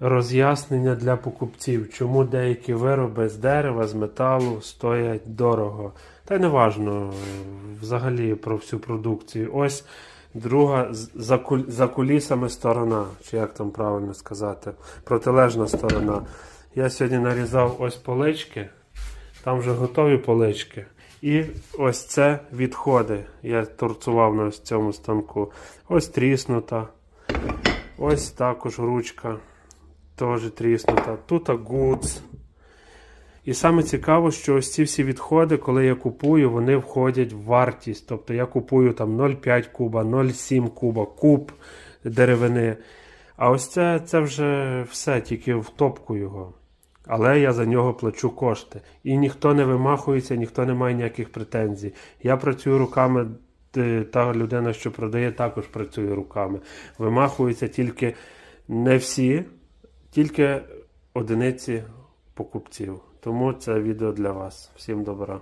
Роз'яснення для покупців, чому деякі вироби з дерева, з металу стоять дорого. Та й не важно взагалі про всю продукцію. Ось друга за, куль- за кулісами сторона, чи як там правильно сказати, протилежна сторона. Я сьогодні нарізав ось полички, там вже готові полички. І ось це відходи. Я торцував на ось цьому станку. Ось тріснута. Ось також ручка. Теж тріснута. Тут гуц. І саме цікаво, що ось ці всі відходи, коли я купую, вони входять в вартість. Тобто я купую там 0,5 куба, 0,7 куба, куб деревини. А ось це, це вже все, тільки в топку його. Але я за нього плачу кошти. І ніхто не вимахується, ніхто не має ніяких претензій. Я працюю руками, е, та людина, що продає, також працює руками. Вимахуються тільки не всі, тільки одиниці покупців. Тому це відео для вас. Всім добра.